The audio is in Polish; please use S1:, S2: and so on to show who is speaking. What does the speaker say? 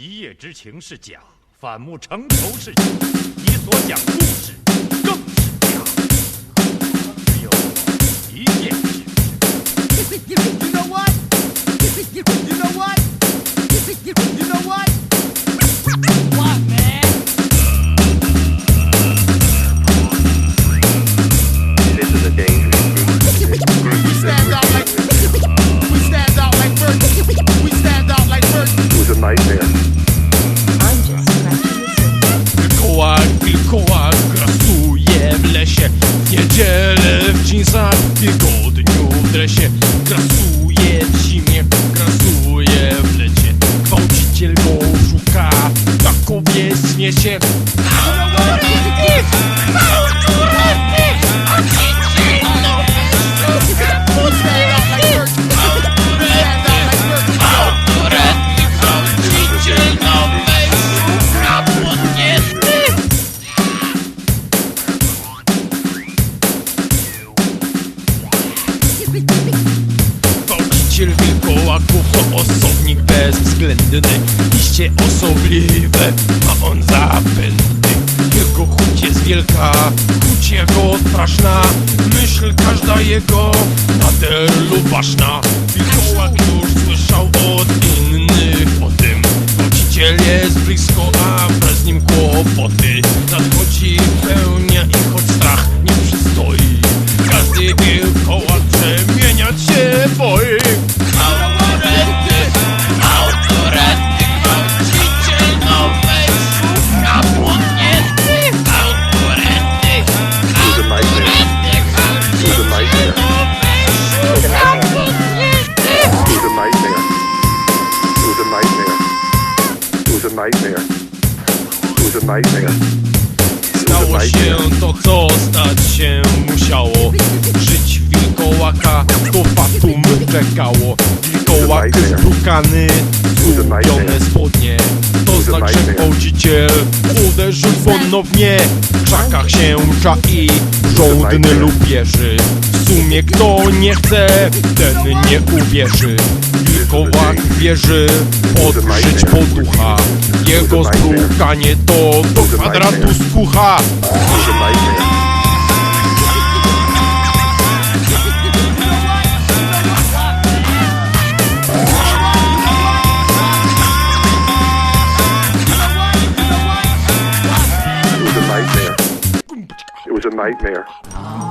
S1: 一夜之情是假，反目成仇是假，你所讲故事更是假。只有一
S2: 夜情，
S3: Wilkołak grasuje w lesie W niedzielę w dżinsach, w tygodniu w dresie Grasuje w zimie, grasuje w lecie Gwałciciel go szuka, na kobiet śmie się to osobnik bezwzględny Iście osobliwe ma on zapędy Jego chuć jest wielka, chuć jego straszna Myśl każda jego nader lub ważna. Wilkołak już słyszał od innych o tym. Gwałciciel jest blisko, a wraz z nim kłopoty
S4: a nightmare. It was a nightmare.
S3: Stało się to, co stać się musiało. Żyć wilkołaka to fatum czekało Wilkołak zbrukany, zgubione spodnie. To znak, że gwałciciel uderzył ponownie. W krzakach się czai żołdny lub wierzy W sumie kto nie chce, ten nie uwierzy Wilkołak wierzy podżyć poducha Jego zbrukanie to do kwadratu skucha.
S4: It was a nightmare.